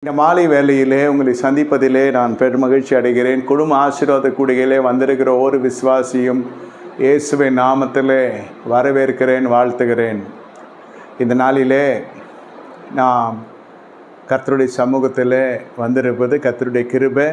இந்த மாலை வேலையிலே உங்களை சந்திப்பதிலே நான் பெரும் மகிழ்ச்சி அடைகிறேன். குடும்ப ஆசீர்வாத கூடையிலே வந்திருக்கிற ஒரு விசுவாசியும் இயேசுவின் நாமத்திலே வரவேற்கிறேன் வாழ்த்துகிறேன். இந்த நாளிலே நாம் கர்த்தருடைய சமூகத்திலே வந்திருப்பது கர்த்தருடைய கிருபை.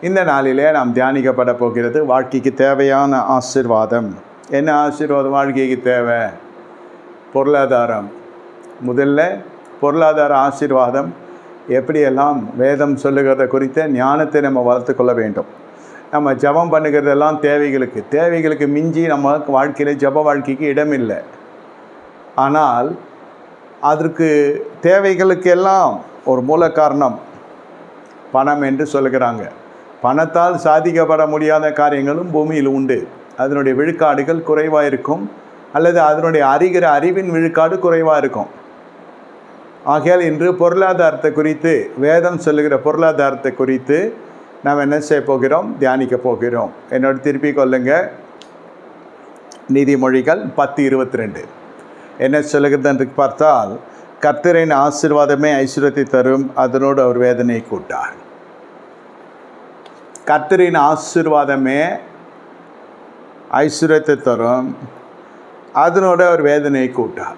இந்த நாளிலே நாம் தியானிக்கப்பட போகிறது வாழ்க்கைக்கு தேவையான ஆசீர்வாதம். என்ன ஆசீர்வாதம்? வாழ்க்கைக்கு தேவை. பொருளாதாரம். முதல்ல பொருளாதார ஆசீர்வாதம். எப்படியெல்லாம் வேதம் சொல்லுகிறத குறித்த ஞானத்தை நம்ம வளர்த்து கொள்ள வேண்டும். நம்ம ஜபம் பண்ணுகிறதெல்லாம் தேவைகளுக்கு. தேவைகளுக்கு மிஞ்சி நம்ம வாழ்க்கையில் ஜப வாழ்க்கைக்கு இடமில்லை. ஆனால் அதற்கு தேவைகளுக்கெல்லாம் ஒரு மூல காரணம் பணம் என்று சொல்லுகிறாங்க. பணத்தால் சாதிக்கப்பட முடியாத காரியங்களும் பூமியில் உண்டு. அதனுடைய விழுக்காடுகள் குறைவாக இருக்கும் அல்லது அதனுடைய அறிகிற அறிவின் விழுக்காடு குறைவாக இருக்கும் ஆகையால் இன்று பொருளாதாரத்தை குறித்து வேதம் சொல்லுகிற பொருளாதாரத்தை குறித்து நாம் என்ன செய்ய போகிறோம்? தியானிக்க போகிறோம். என்னோட திருப்பி கொள்ளுங்க. நீதிமொழிகள் பத்து இருபத்தி ரெண்டு என்ன சொல்லுகிறது என்று பார்த்தால் கர்த்தரின் ஆசீர்வாதமே ஐஸ்வர்யத்தை தரும் அதனோடு அவர் வேதனையை கூட்டார். கர்த்தரின் ஆசீர்வாதமே ஐஸ்வர்யத்தை தரும் அதனோட அவர் வேதனையை கூட்டார்.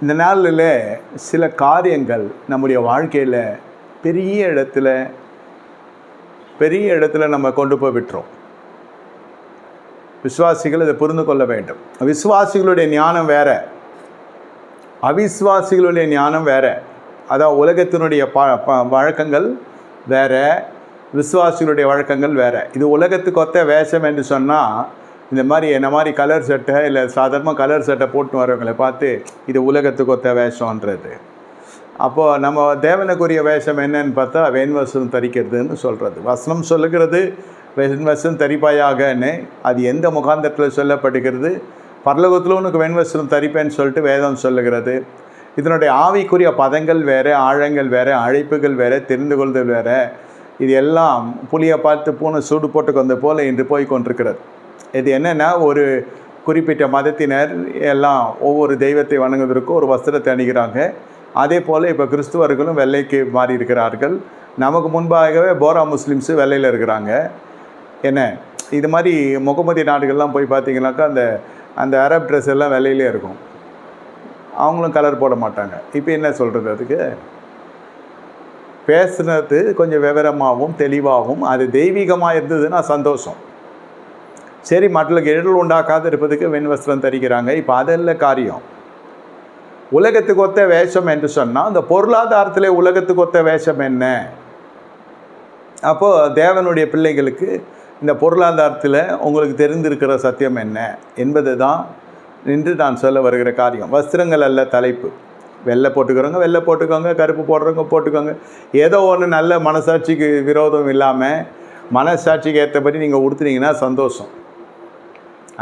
இந்த நாளில் சில காரியங்கள் நம்முடைய வாழ்க்கையில் பெரிய இடத்துல பெரிய இடத்துல நம்ம கொண்டு போய் விட்டுறோம். விசுவாசிகள் இதை புரிந்து கொள்ள வேண்டும். விசுவாசிகளுடைய ஞானம் வேற. அவிசுவாசிகளுடைய ஞானம் வேற. அதான் உலகத்தினுடைய ப ப வழக்கங்கள் வேற. விசுவாசிகளுடைய வழக்கங்கள் வேற. இது உலகத்துக்கு ஒத்த வேஷம் என்று சொன்னால் இந்த மாதிரி என்ன மாதிரி கலர் சட்டை இல்லை சாதாரணமாக கலர் சட்டை போட்டு வரவங்களை பார்த்து இது உலகத்துக்கு ஒத்த வேஷன்றது அப்போது நம்ம தேவனுக்குரிய வேஷம் என்னன்னு பார்த்தா வேன்வசம் தரிக்கிறதுன்னு சொல்கிறது வசனம் சொல்லுகிறது வெண்வசம் தரிப்பாயாகன்னு. அது எந்த முகாந்தத்தில் சொல்லப்படுகிறது? பரலோகத்தில் உனக்கு வெண்வசம் தரிப்பேன்னு சொல்லிட்டு வேதம் சொல்லுகிறது. இதனுடைய ஆவிக்குரிய பதங்கள் வேறு ஆழங்கள் வேறு அழைப்புகள் வேறு தெரிந்து கொள்தல் வேறு. இது எல்லாம் புளியை பார்த்து பூனை சூடு போட்டு வந்த போல் இன்று போய் கொண்டிருக்கிறது. இது என்னென்னா ஒரு குறிப்பிட்ட மதத்தினர் எல்லாம் ஒவ்வொரு தெய்வத்தை வணங்குவதற்கும் ஒரு வஸ்திரத்தை அணிகிறாங்க. அதே போல் இப்போ கிறிஸ்துவர்களும் வெள்ளைக்கு மாறி இருக்கிறார்கள் நமக்கு முன்பாகவே போரா முஸ்லீம்ஸு வெள்ளையில் இருக்கிறாங்க. என்ன? இது மாதிரி முகமதி நாடுகள்லாம் போய் பார்த்தீங்கன்னாக்கா அந்த அந்த அரப் ட்ரெஸ் எல்லாம் வெள்ளையிலே இருக்கும். அவங்களும் கலர் போட மாட்டாங்க. இப்போ என்ன சொல்கிறது அதுக்கு? பேசுனது கொஞ்சம் விவரமாகவும் தெளிவாகவும் அது தெய்வீகமாக இருந்ததுன்னா சந்தோஷம். சரி மக்களுக்கு எழில் உண்டாக்காது இருப்பதுக்கு வெண்வஸ்திரம் தரிக்கிறாங்க இப்போ அதல்ல காரியம். உலகத்துக்கு ஒத்த வேஷம் என்று சொன்னால் அந்த பொருளாதாரத்தில் உலகத்துக்கு ஒத்த வேஷம் என்ன? அப்போது தேவனுடைய பிள்ளைகளுக்கு இந்த பொருளாதாரத்தில் உங்களுக்கு தெரிந்திருக்கிற சத்தியம் என்ன? என்பது தான் நின்று நான் சொல்ல வருகிற காரியம். வஸ்திரங்கள் அல்ல தலைப்பு. வெள்ளை போட்டுக்கிறவங்க வெள்ளை போட்டுக்கோங்க கருப்பு போடுறவங்க போட்டுக்கோங்க. ஏதோ ஒன்று நல்ல மனசாட்சிக்கு விரோதம் இல்லாமல் மனசாட்சிக்கு ஏற்றபடி நீங்கள் உடுத்துனீங்கன்னா சந்தோஷம்.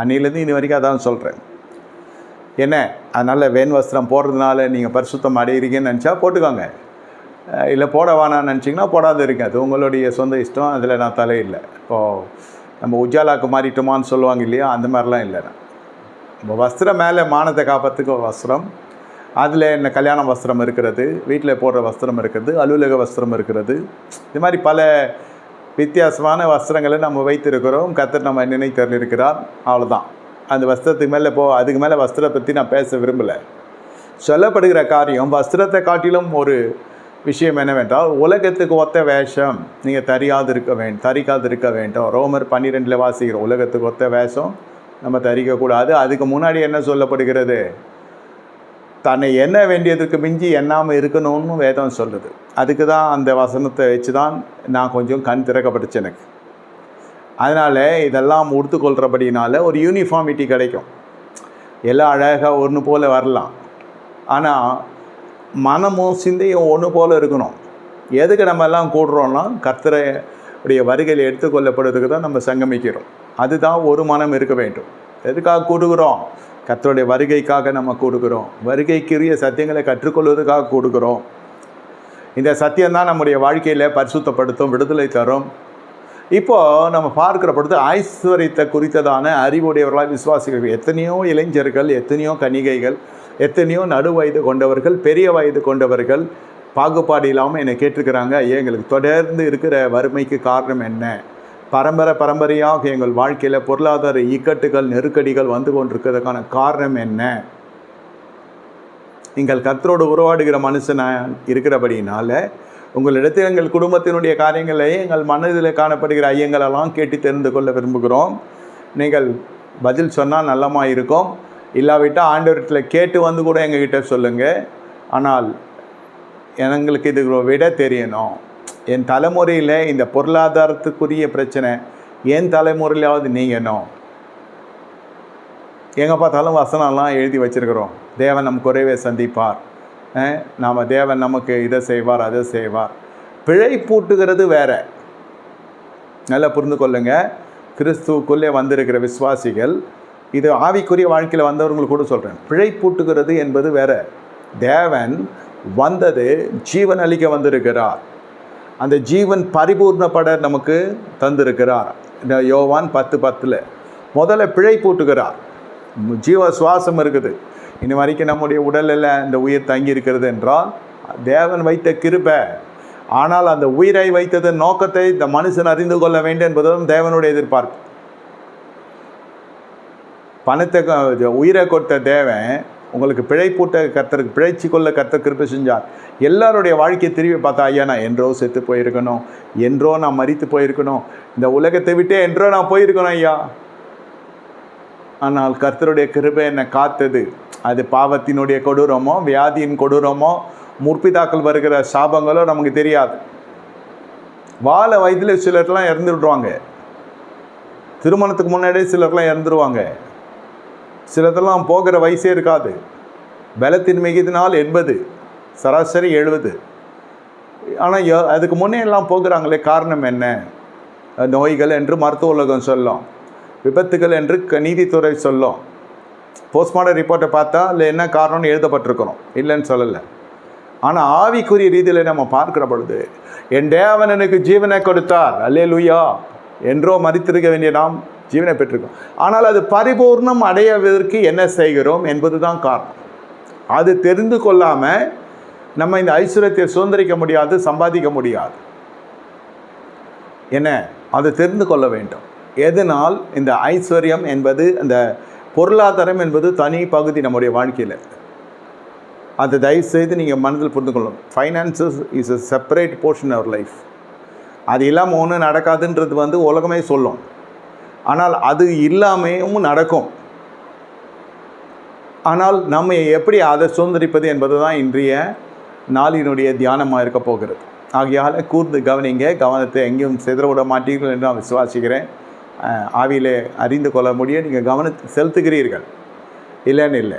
அன்னிலேருந்து இனி வரைக்கும் அதான் சொல்கிறேன் என்ன? அதனால் வேன் வஸ்திரம் போடுறதுனால நீங்கள் பரிசுத்தம் அடைகிறீங்கன்னு நினச்சா போட்டுக்கோங்க. இல்லை போட வேணாம்னு நினச்சிங்கன்னா போடாது இருக்கு அது உங்களுடைய சொந்த இஷ்டம். அதில் நான் தலையில்லை. இப்போது நம்ம உஜாலாக்கு மாறிட்டோமான்னு சொல்லுவாங்க இல்லையா? அந்த மாதிரிலாம் இல்லை நான். நம்ம வஸ்திரம் மேலே மானத்தை காப்பத்துக்கு ஒரு வஸ்திரம். அதில் என்ன கல்யாண வஸ்திரம் இருக்கிறது வீட்டில் போடுற வஸ்திரம் இருக்கிறது அலுவலக வஸ்திரம் இருக்கிறது. இது மாதிரி பல வித்தியாசமான வஸ்திரங்களை நம்ம வைத்திருக்கிறோம். கத்தர் நம்ம நினைத்தரில் இருக்கிறார் அவ்வளோதான் அந்த வஸ்திரத்துக்கு மேலே போ அதுக்கு மேலே வஸ்திரத்தை பற்றி நான் பேச விரும்பலை. சொல்லப்படுகிற காரியம் வஸ்திரத்தை காட்டிலும் ஒரு விஷயம் என்னவென்றால் உலகத்துக்கு ஒத்த வேஷம். நீங்கள் தரியாது இருக்க வேண்டும் தரிக்காது இருக்க வேண்டும். ரோமர் பன்னிரெண்டில் வாசிக்கிறோம் உலகத்துக்கு ஒத்த வேஷம். நம்ம தரிக்கக்கூடாது. அதுக்கு முன்னாடி என்ன சொல்லப்படுகிறது? தன்னை என்ன வேண்டியதுக்கு மிஞ்சி எண்ணாமல் இருக்கணும்னு வேதம் சொல்லுது. அதுக்கு தான் அந்த வசனத்தை வச்சு தான் நான் கொஞ்சம் கண் திறக்கப்பட்டுச்சு எனக்கு. அதனால் இதெல்லாம் உடுத்துக்கொள்கிறபடினால ஒரு யூனிஃபார்மிட்டி கிடைக்கும். எல்லாம் அழகாக ஒன்று போல் வரலாம். ஆனால் மனமும் சிந்தையும் ஒன்று போல் இருக்கணும். எதுக்கு நம்ம எல்லாம் கூடுறோன்னா கர்த்தரை உடைய வருகையில் எடுத்துக்கொள்ளப்படுறதுக்கு தான் நம்ம சங்கமிக்கிறோம். அதுதான் ஒரு மனம் இருக்க வேண்டும். எதுக்காக கூடுகிறோம்? கத்தருடைய வருகைக்காக நம்ம கூடுகிறோம் வருகைக்குரிய சத்தியங்களை கற்றுக்கொள்வதற்காக கூடுகிறோம் இந்த சத்தியம்தான் நம்முடைய வாழ்க்கையில் பரிசுத்தப்படுத்தும் விடுதலை தரும். இப்போது நம்ம பார்க்கிற பொழுது ஐஸ்வர்யத்தை குறித்ததான அறிவுடையவர்களாக விசுவாசிகள் எத்தனையோ இளைஞர்கள் எத்தனையோ கன்னிகைகள் எத்தனையோ நடு வயது கொண்டவர்கள் பெரிய வயது கொண்டவர்கள் பாகுபாடு இல்லாமல் என்னை கேட்டிருக்கிறாங்க. ஐயா எங்களுக்கு தொடர்ந்து இருக்கிற வறுமைக்கு காரணம் என்ன? பரம்பரை பரம்பரையாக எங்கள் வாழ்க்கையில் பொருளாதார இக்கட்டுகள் நெருக்கடிகள் வந்து கொண்டிருக்கிறதுக்கான காரணம் என்ன? நீங்கள் கத்தரோடு உருவாடுகிற மனுஷனாக இருக்கிறபடினால உங்களிடத்தில் எங்கள் குடும்பத்தினுடைய காரியங்களை எங்கள் மனதில் காணப்படுகிற ஐயங்களெல்லாம் கேட்டு தெரிந்து கொள்ள விரும்புகிறோம். நீங்கள் பதில் சொன்னால் நல்லமாக இருக்கும். இல்லாவிட்டால் ஆண்டவரத்தில் கேட்டு வந்து கூட எங்ககிட்ட சொல்லுங்கள் ஆனால் எங்களுக்கு இது விட தெரியணும். என் தலைமுறையில் இந்த பொருளாதாரத்துக்குரிய பிரச்சனை என் தலைமுறையிலாவது நீங்கணும் எங்கே பார்த்தாலும் வசனம்லாம் எழுதி வச்சுருக்கிறோம். தேவன் நம் குறைவை சந்திப்பார். நாம் தேவன் நமக்கு இதை செய்வார் அதை செய்வார். பிழை பூட்டுகிறது வேற. நல்லா புரிந்து கொள்ளுங்க. கிறிஸ்துவுக்குள்ளே வந்திருக்கிற விசுவாசிகள் இது ஆவிக்குரிய வாழ்க்கையில் வந்தவங்களுக்கு கூட சொல்கிறேன் பிழை பூட்டுகிறது என்பது வேற. தேவன் வந்தது ஜீவன் அளிக்க வந்திருக்கிறார். அந்த ஜீவன் பரிபூர்ணப்பட நமக்கு தந்திருக்கிறார். இந்த யோவான் பத்து பத்தில் முதல்ல பிழை பூட்டுகிறார். ஜீவ சுவாசம் இருக்குது. இனி வரைக்கும் நம்முடைய உடலில் இந்த உயிர் தங்கி இருக்கிறது என்றால் தேவன் வைத்த கிருபை. ஆனால் அந்த உயிரை வைத்ததன் நோக்கத்தை இந்த மனுஷன் அறிந்து கொள்ள வேண்டும் என்பதும் தேவனுடைய எதிர்பார்ப்பு. பணத்தை உயிரை கொடுத்த தேவன் உங்களுக்கு பிழை பூட்ட கத்தருக்கு பிழைச்சி கொள்ள கத்தர் கிருபை செஞ்சார். எல்லாருடைய வாழ்க்கையை திரும்பி பார்த்தா ஐயா நான் என்றோ செத்து போயிருக்கணும். என்றோ நான் மறித்து போயிருக்கணும். இந்த உலகத்தை விட்டே என்றோ நான் போயிருக்கணும் ஐயா. ஆனால் கர்த்தருடைய கிருபை என்னை காத்தது. அது பாவத்தினுடைய கொடூரமோ வியாதியின் கொடூரமோ முற்பிதாக்கள் வருகிற சாபங்களோ நமக்கு தெரியாது. வாழ வயதில் சிலர்லாம் இறந்து விடுவாங்க திருமணத்துக்கு முன்னாடியே சிலர்லாம் இறந்துருவாங்க. சிலதெல்லாம் போகிற வயசே இருக்காது. பலத்தின் மிகுதினால் எண்பது சராசரி எழுபது ஆனால் அதுக்கு முன்னே எல்லாம் போகிறாங்களே காரணம் என்ன? நோய்கள் என்று மருத்துவ உலகம் சொல்லும். விபத்துகள் என்று க- நீதித்துறை சொல்லும். போஸ்ட்மார்ட்டம் ரிப்போர்ட்டை பார்த்தா இல்லை என்ன காரணம்னு எழுதப்பட்டிருக்கிறோம். இல்லைன்னு சொல்லலை. ஆனால் ஆவிக்குரிய ரீதியில் நம்ம பார்க்கிற பொழுது என் தேவன் எனக்கு ஜீவனை கொடுத்தார். அல்லே லுயா என்றோ மறித்திருக்க வேண்டிய நாம் ஜீவனை பெற்றிருக்கோம். ஆனால் அது பரிபூர்ணம் அடையவதற்கு என்ன செய்கிறோம் என்பது தான் காரணம். அது தெரிந்து கொள்ளாமல் நம்ம இந்த ஐஸ்வர்யத்தை சுதந்திரிக்க முடியாது சம்பாதிக்க முடியாது. என்ன? அதை தெரிந்து கொள்ள வேண்டும். எதனால்? இந்த ஐஸ்வர்யம் என்பது அந்த பொருளாதாரம் என்பது தனி பகுதி நம்முடைய வாழ்க்கையில். அதை தயவு செய்து நீங்கள் மனதில் புரிந்து கொள்ளணும். Finances is a separate portion our life அது இல்லாமல் ஒன்றும் நடக்காதுன்றது வந்து உலகமே சொல்லும். ஆனால் அது இல்லாமையும் நடக்கும். ஆனால் நம்ம எப்படி அதை சுதந்திரிப்பது என்பது தான் இன்றைய நாளினுடைய தியானமாக இருக்க போகிறது. ஆகையால் கூர்ந்து கவனிங்க. கவனத்தை எங்கேயும் சிதற விட மாட்டீர்கள் என்று நான் விசுவாசிக்கிறேன். அஹ், ஆவியிலே அறிந்து கொள்ள முடிய நீங்கள் கவனத்தை செலுத்துகிறீர்கள். இல்லைன்னு இல்லை.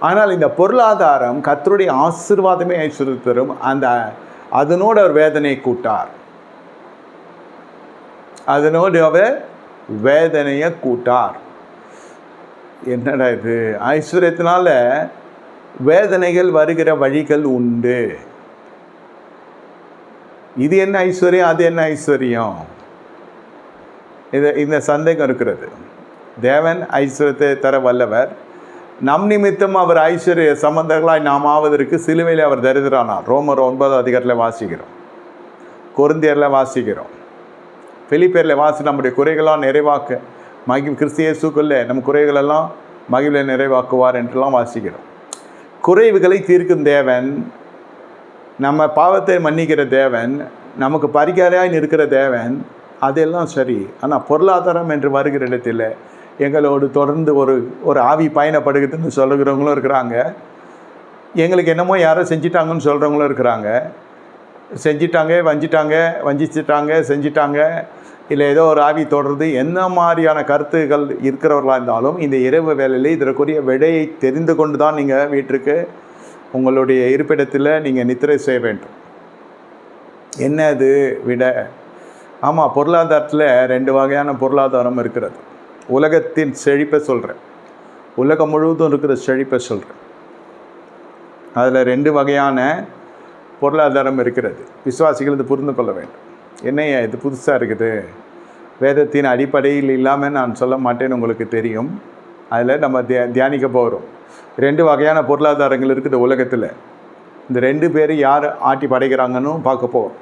ஆனால் இந்த பொருளாதாரம் கத்தருடைய ஆசீர்வாதமே ஐஸ்வர்யம் தரும். அந்த அதனோடு அவர் வேதனை கூட்டார். அதனோடு அவர் வேதனையை கூட்டார் என்னடா இது? ஐஸ்வர்யத்தினால வேதனைகள் வருகிற வழிகள் உண்டு. இது என்ன ஐஸ்வர்யம்? அது என்ன ஐஸ்வர்யம்? இது இந்த சந்தேகம் இருக்கிறது. தேவன் ஐஸ்வர்யத்தை தர வல்லவர். நம் நிமித்தம் அவர் ஐஸ்வர்ய சம்பந்தங்களாய் நாம் ஆவதற்கு சிலுவையில் அவர் தரித்திரானார் ரோமர் ஒன்பதாம் அதிகாரத்தில் வாசிக்கிறோம். கொருந்தியரில் வாசிக்கிறோம். வெளிப்பேரில் வாசி நம்முடைய குறைகளாக நிறைவாக்க மகி கிறிஸ்தியேசுக்குள்ளே நம் குறைகளெல்லாம் மகிழ்வை நிறைவாக்குவார் என்றெல்லாம் வாசிக்கிறோம். குறைவுகளை தீர்க்கும் தேவன் நம்ம பாவத்தை மன்னிக்கிற தேவன் நமக்கு பரிகாரியாய் இருக்கிற தேவன் அதெல்லாம் சரி. ஆனால் பொருளாதாரம் என்று வருகிற இடத்தில் எங்களோடு தொடர்ந்து ஒரு ஒரு ஆவி பயணப்படுகிறதுன்னு சொல்லுகிறவங்களும் இருக்கிறாங்க. எங்களுக்கு என்னமோ யாரோ செஞ்சிட்டாங்கன்னு சொல்கிறவங்களும் இருக்கிறாங்க. செஞ்சிட்டாங்க வஞ்சிட்டாங்க வஞ்சிச்சிட்டாங்க செஞ்சிட்டாங்க. இல்லை ஏதோ ஒரு ஆவி தொடர்ந்து என்ன மாதிரியான கருத்துகள் இருக்கிறவர்களாக இருந்தாலும் இந்த இரவு வேலையில் இதற்குரிய விடையை தெரிந்து கொண்டு தான் நீங்கள் வீட்டிற்கு உங்களுடைய இருப்பிடத்தில் நீங்கள் நித்திரை செய்ய வேண்டும். என்ன அது விட? ஆமாம் பொருளாதாரத்தில் ரெண்டு வகையான பொருளாதாரம் இருக்கிறது. உலகத்தின் செழிப்பை சொல்கிறேன் உலகம் முழுவதும் இருக்கிற செழிப்பை சொல்கிறேன் அதில் ரெண்டு வகையான பொருளாதாரம் இருக்கிறது. விசுவாசிகள் இது புரிந்து கொள்ள வேண்டும். என்னையா இது புதுசாக இருக்குது? வேதத்தின் அடிப்படையில் இல்லாமல் நான் சொல்ல மாட்டேன்னு உங்களுக்கு தெரியும். அதில் நம்ம தியா தியானிக்க போகிறோம் ரெண்டு வகையான பொருளாதாரங்கள் இருக்குது உலகத்தில். இந்த ரெண்டு பேரும் யார் ஆட்டி படைக்கிறாங்கன்னு பார்க்க போகிறோம்